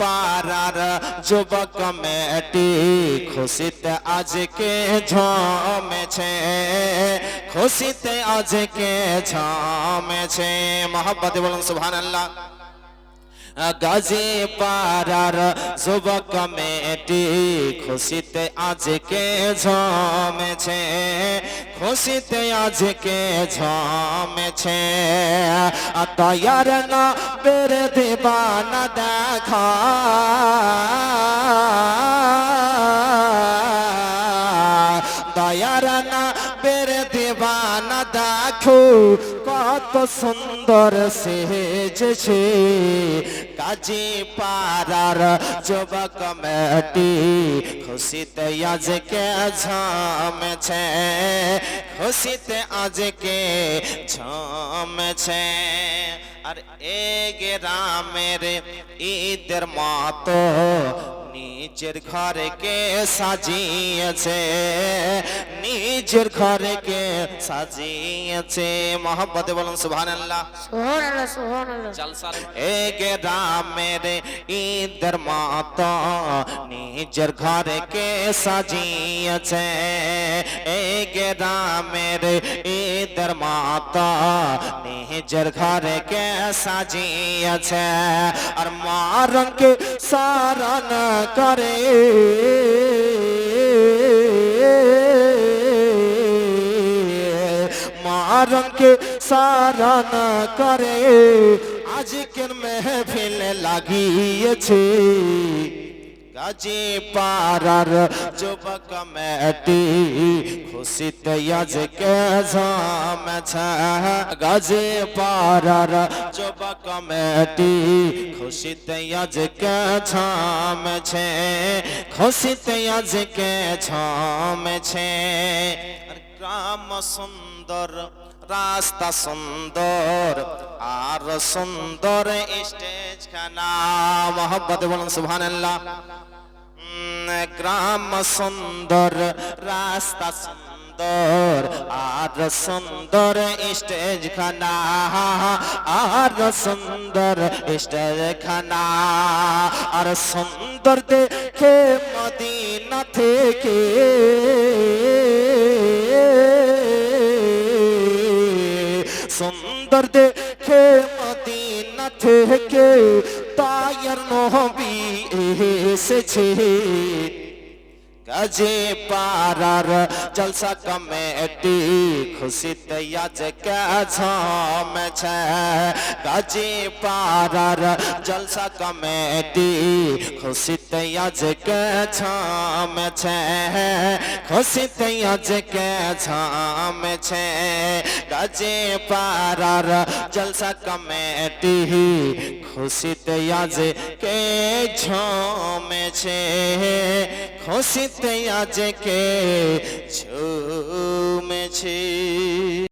পাড়ার যুবক মেটি খুশিতে আজকে ঝমেছে খুশিতে আজকে ঝমেছে। মোহাম্মদ বলুন সুবহান আল্লাহ গাজী পাড়ার যুবক মেয়েটি খুশিতে আজকে ঝমেছে, খুশিতে আজকে ঝমেছে। তয়ার না বের দেবানা দেখা। দয়ার না দেবানা দেখো, কত সুন্দর সেজেছে। কাজী পাড়ার যুবক মেয়েটি খুশিতে আজকে ঝমেছে, খুশিতে আজকে ঝমেছে। আর এ গ্রামের ঈদের মতো নিজের ঘরকে সাজিয়েছে নিজের ঘরকে সাজিয়েছে। মোহাম্মদ বলুন সুবহানাল্লাহ। সুবহানাল্লাহ সুবহানাল্লাহ। এ গ্রামের ঈদের মতো নিজের ঘরকে সাজিয়েছে এ গ্রামের ঈদের মতো নিজের ঘরকে সাজিয়েছে। আর رنگ سارا نہ کرے۔ ماں رنگ سارا نہ کرے۔ آج کن محفل لگی چھے গাজী পাড়ার যুবক মেয়েটি খুশিতে আজকে ঝমেছে গাজী পাড়ার যুবক মেয়েটি খুশিতে আজকে ঝমেছে খুশিতে আজকে ঝমেছে গ্রাম সুন্দর রাস্তা সুন্দর আর সুন্দর স্টেজ খানা মোহাম্মদ বলুন সুবহানাল্লাহ গ্রাম সুন্দর, রাস্তা সুন্দর, আর সুন্দর স্টেজ খানা আর সুন্দর স্টেজ খানা আর সুন্দর দেখে মদিনা থেকে সুন্দর দেখে মদিনা থেকে তায়ার নবী এসেছে গাজে পারার জলসা কমেটি খুশিতে আজকে ঝমেছে গাজে পারার জলসা কমেটি খুশিতে আজকে ঝমেছে খুশিতে আজকে ঝমেছে গাজে পারার জলসা কমেটি খুশিতে আজকে ঝমেছে કે আজকে ঝুমেছে